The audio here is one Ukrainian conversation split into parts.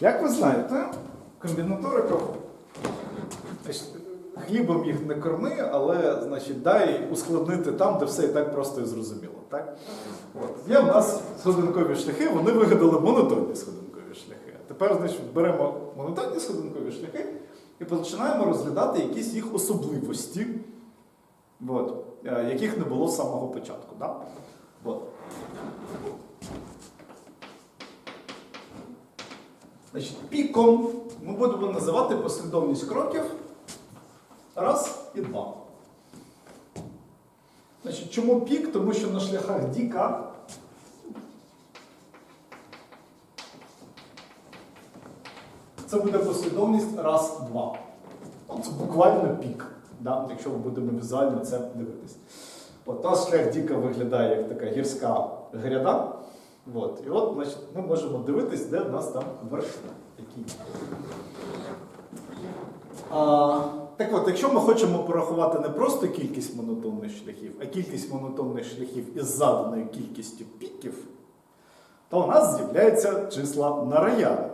Як ви знаєте, комбінаторика хлібом їх не корми, але значить, дай ускладнити там, де все і так просто і зрозуміло. Так? От. Є в нас сходинкові шляхи, вони вигадали монотонні сходинкові шляхи. Тепер значить, беремо монотонні сходинкові шляхи і починаємо розглядати якісь їх особливості, от, е, яких не було з самого початку. Да? От. Значить, піком ми будемо називати послідовність кроків раз і два. Значить, чому пік? Тому що на шляхах Діка це буде послідовність раз, два. Це буквально пік, да? якщо ми будемо візуально це дивитись. От наш шлях Діка виглядає як така гірська гряда. От. І от значить, ми можемо дивитись, де в нас там вершина. Які. А, так от, якщо ми хочемо порахувати не просто кількість монотонних шляхів, а кількість монотонних шляхів із заданою кількістю піків, то у нас з'являються числа на роялі.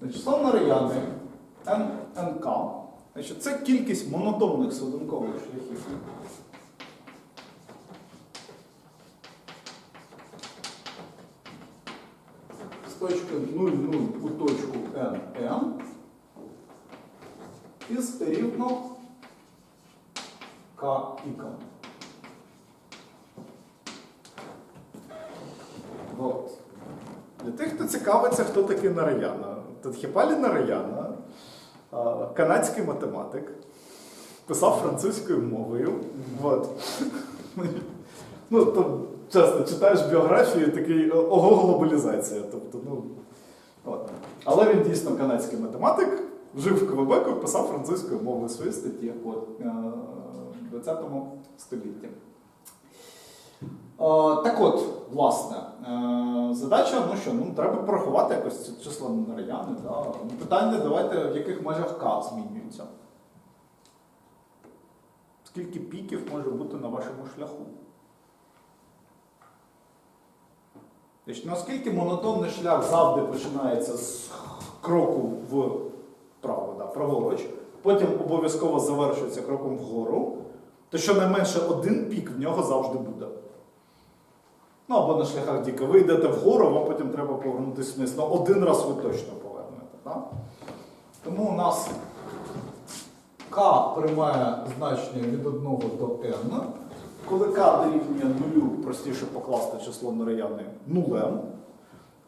Значить, число на рояни НК. Значить, це кількість монотонних сходинкових шляхів. З точки 0,0 у точку NN із рівно К і К. От. Для тих, хто цікавиться, хто такий Нараяна. Тадхіпалі Нараяна, а, канадський математик, писав французькою мовою. От. Ну, то, чесно, читаєш біографію, такий ого глобалізація. Тобто, ну, от. Але він дійсно канадський математик, жив в Квебеку, писав французькою мовою свої статті от, е, в 20 столітті. Е, Так от, власне, е, задача, ну що, ну треба порахувати якось ці числа на раяни. Да? Ну, Питання, давайте, в яких межах К змінюється. Скільки піків може бути на вашому шляху? Значить, наскільки монотонний шлях завжди починається з кроку вправо, да, праворуч, потім обов'язково завершується кроком вгору, то щонайменше один пік в нього завжди буде. Ну або на шляхах Діка. Ви йдете вгору, вам потім треба повернутися вниз. Ну, один раз ви точно повернете. Так? Тому у нас К приймає значення від 1 до n. Коли К дорівнює нулю, простіше покласти число Нораяни нулем.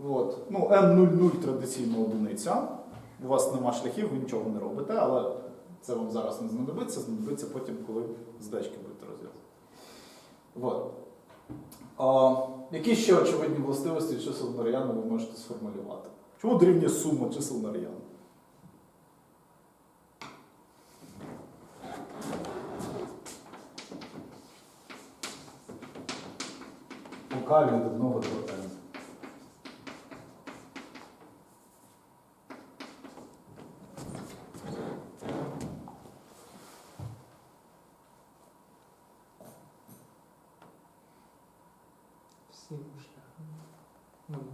От. Ну, n00 традиційна одиниця. У вас нема шляхів, ви нічого не робите, але це вам зараз не знадобиться, знадобиться потім, коли здачки будете розв'язувати. А, які ще очевидні властивості чисел Нораяна ви можете сформулювати? Чому дорівнює сума чисел Нораяна? У К від 1 до n. Всі шляхами.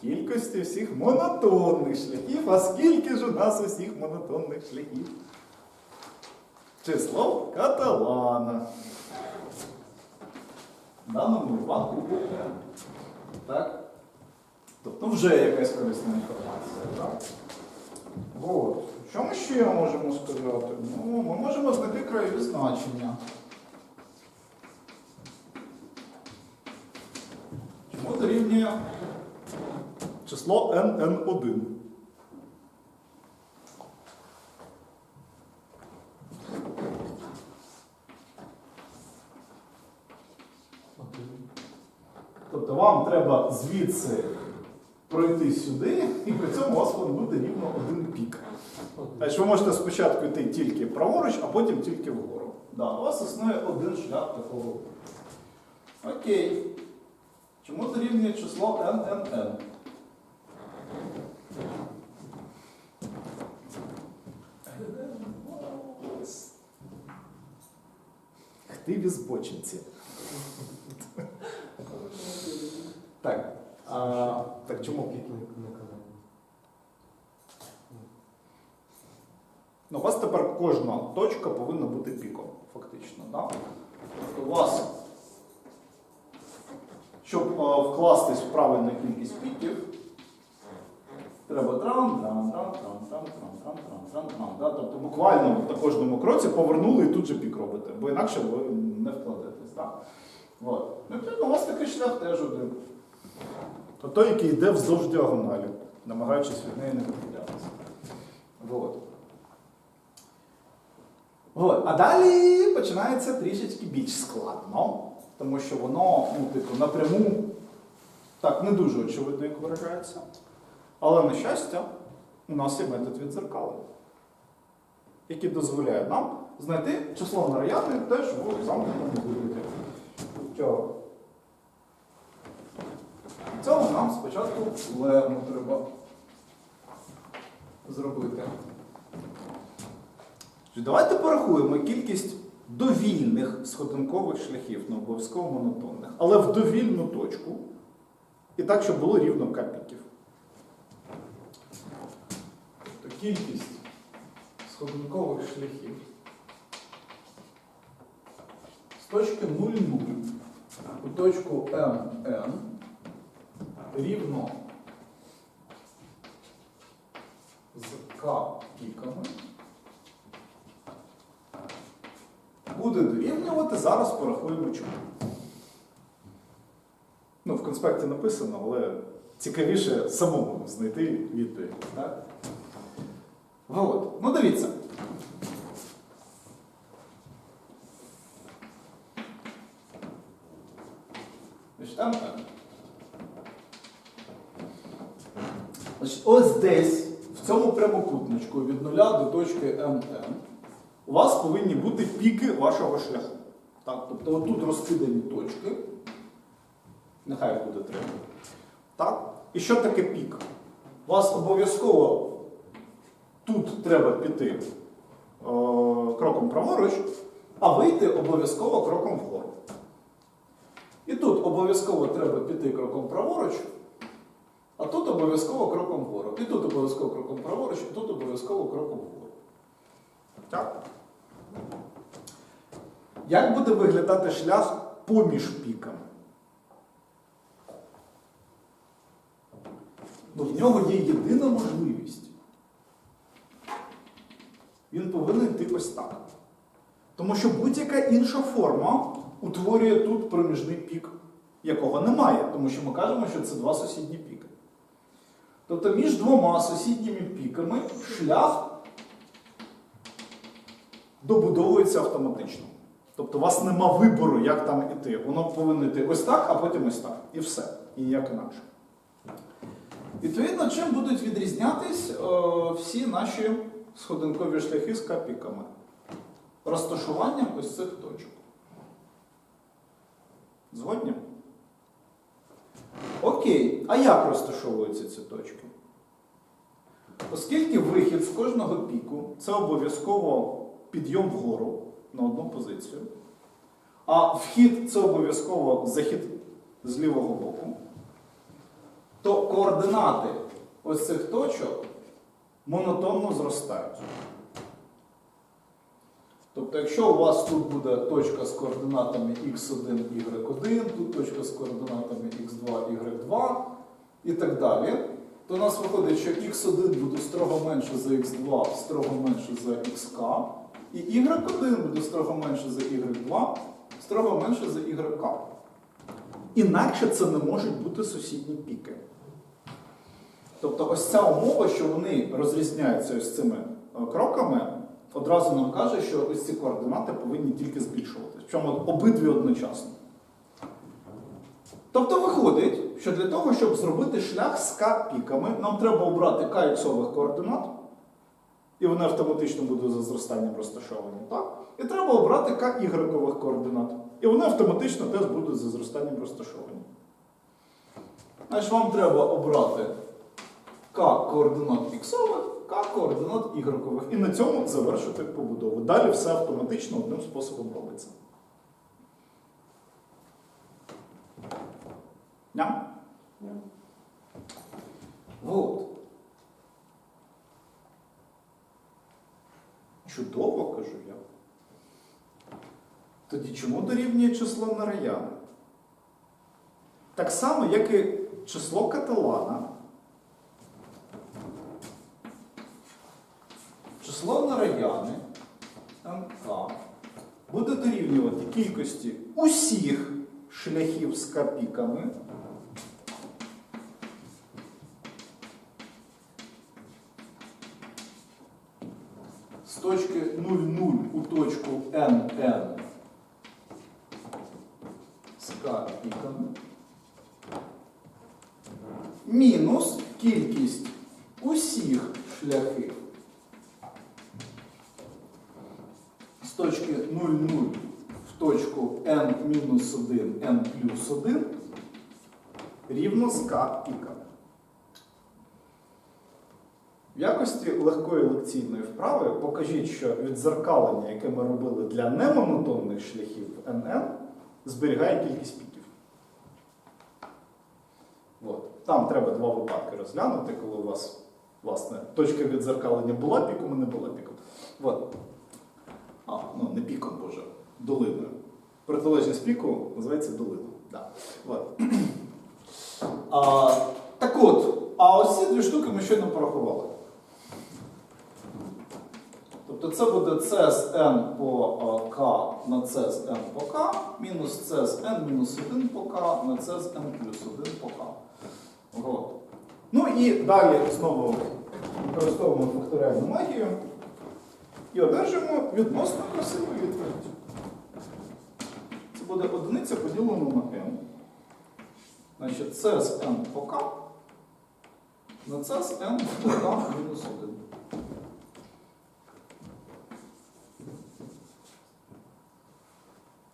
Кількості всіх монотонних шляхів. А скільки ж у нас усіх монотонних шляхів? Число каталана. В даному випадку. Так? Тобто вже якась корисна інформація. Так? От. Що ми ще можемо сказати? Ну, ми можемо знайти краєві значення. Чому дорівнює число NN1. Тобто вам треба звідси пройти сюди, і при цьому у вас буде рівно один пік. Значить, ви можете спочатку йти тільки праворуч, а потім тільки вгору. Да, у вас існує один шлях такого. Окей. Чому дорівнює число NNN? Активі збочинці. Так. А, так чому? Ну, у вас тепер кожна точка повинна бути піком, фактично. Да? Тобто у вас, щоб е, вкластись в правильну кількість піків, треба трам, трам, трам, трам, трам, трам, трам, трам, трам, трам. Да? Тобто буквально на кожному кроці повернули і тут же пік робите, бо інакше ви не вкладетесь. Да? От. Ну, у вас такий шлях теж один. То той, який йде вздовж діагоналі, намагаючись від неї не відхилятися. Вот. От. А далі починається трішечки більш складно, тому що воно ну, типу, напряму так не дуже очевидно, як виражається. Але, на щастя, у нас є метод відзеркалення, який дозволяє нам знайти число нараяти теж в замкненому. Тобто, Цього нам спочатку лему треба зробити. Давайте порахуємо кількість довільних сходинкових шляхів, не обов'язково монотонних, але в довільну точку. І так, щоб було рівно капіків. Тобто кількість сходинкових шляхів з точки 0,0 у точку MN рівно з К піками буде дорівнювати, зараз порахуємо чому. Ну, в конспекті написано, але цікавіше самому знайти відповідь. Так? От. Ну, дивіться. Там так. Ось десь, в цьому прямокутничку від 0 до точки МН, у вас повинні бути піки вашого шляху. Так? Тобто отут розкидані точки. Нехай буде три. Так? І що таке пік? У вас обов'язково тут треба піти е, кроком праворуч, а вийти обов'язково кроком вгору. І тут обов'язково треба піти кроком праворуч, а тут обов'язково кроком вгору. І тут обов'язково кроком праворуч, і тут обов'язково кроком вгору. Так? Як буде виглядати шлях поміж піками? Ну, в нього є єдина можливість. Він повинен йти ось так. Тому що будь-яка інша форма утворює тут проміжний пік, якого немає, тому що ми кажемо, що це два сусідні піки. Тобто між двома сусідніми піками шлях добудовується автоматично. Тобто у вас нема вибору, як там іти. Воно повинно йти ось так, а потім ось так. І все. І ніяк інакше. Відповідно, чим будуть відрізнятись е, всі наші сходинкові шляхи з капіками? Розташуванням ось цих точок. Згодні? Окей, а як розташовуються ці точки? Оскільки вихід з кожного піку це обов'язково підйом вгору на одну позицію, а вхід це обов'язково захід з лівого боку, то координати ось цих точок монотонно зростають. Тобто, якщо у вас тут буде точка з координатами x1, y1, тут точка з координатами x2, y2 і так далі, то у нас виходить, що x1 буде строго менше за x2, строго менше за xk, і y1 буде строго менше за y2, строго менше за yk. Інакше це не можуть бути сусідні піки. Тобто ось ця умова, що вони розрізняються ось цими е, кроками, одразу нам каже, що ось ці координати повинні тільки збільшуватися. Причому обидві одночасно. Тобто виходить, що для того, щоб зробити шлях з К-піками, нам треба обрати К іксових координат, і вони автоматично будуть за зростанням розташовані. Так? І треба обрати К ігрекових координат. І вони автоматично теж будуть за зростанням розташовані. Значить, вам треба обрати К координат іксових, К координат ігрокових. І на цьому завершити побудову. Далі все автоматично одним способом робиться. Ням? Ням. Вот. Чудово, кажу я. Тоді чому дорівнює число на Нараяна? Так само, як і число каталана. Дорівнювати кількості усіх шляхів з капіками. з точки 0,0 у точку NN з К мінус кількість усіх шляхів з точки 0,0 в точку N-1, N плюс 1 рівно з К піками. В якості легкої лекційної вправи покажіть, що відзеркалення, яке ми робили для немонотонних шляхів НН, зберігає кількість піків. От. Там треба два випадки розглянути, коли у вас власне, точка відзеркалення була піком і не була піком. От. А, ну не піком, боже, долиною. Протилежність піку називається долиною. Да. От. А, так от, а ось ці дві штуки ми щойно порахували. Тобто це буде c з n по k на c з n по k, мінус c з n мінус 1 по k на c з n плюс 1 по k. Ну і далі знову використовуємо факторіальну магію і одержимо відносно красиву відповідь. Це буде одиниця поділена на n. Значить, c з n по k на c з n по k мінус 1.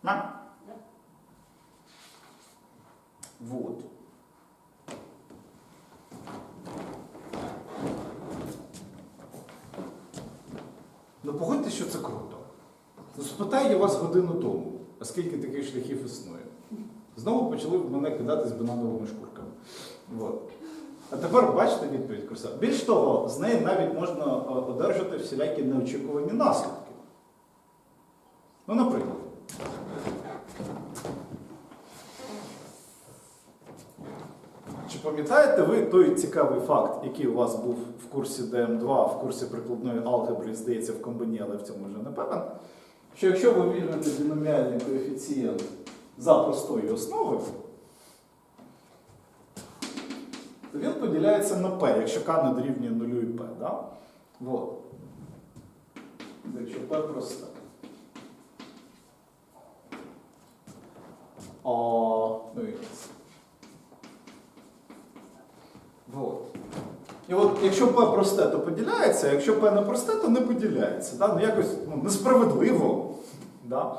На. Вот. Ну погодьте, що це круто. Ну, спитаю я вас годину тому, а скільки таких шляхів існує. Знову почали в мене кидати з банановими шкурками. От. А тепер бачите відповідь курса. Більш того, з неї навіть можна е, одержати всілякі неочікувані наслідки. Ну, наприклад. Пам'ятаєте ви той цікавий факт, який у вас був в курсі ДМ2, в курсі прикладної алгебри, здається, в комбині, але в цьому вже не певен, що якщо ви візьмете біноміальний коефіцієнт за простою основою, то він поділяється на p, якщо k не дорівнює 0 і p. Да? Вот. Якщо p просте. О, ну і Вот. І от якщо P просте, то поділяється, а якщо P не просте, то не поділяється. Да? Ну, якось ну, несправедливо. Да?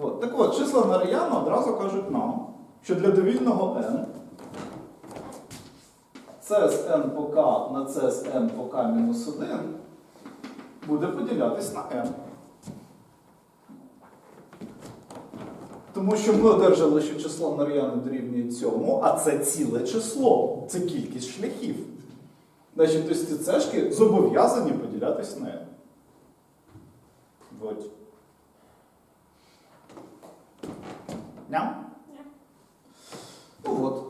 От. Так от, числа Нараяна одразу кажуть нам, що для довільного n c з n по k на c з n по k мінус 1 буде поділятись на n. Тому що ми одержали, що число Нар'яни дорівнює цьому, а це ціле число, це кількість шляхів. Значить, тобто ці цешки зобов'язані поділятись на n. Вот. Ням? Ну от.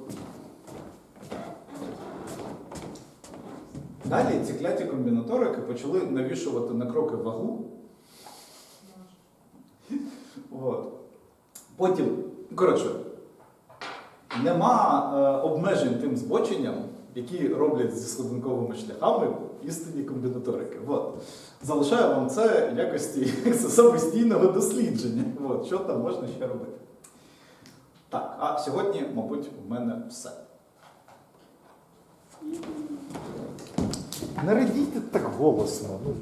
Далі ці кляті комбінаторики почали навішувати на кроки вагу. От. Потім, коротше, нема е, обмежень тим збоченням, які роблять зі сходинковими шляхами істинні комбінаторики. От. Залишаю вам це в якості самостійного дослідження. От, що там можна ще робити. Так, а сьогодні, мабуть, в мене все. Не радійте так голосно. Ну.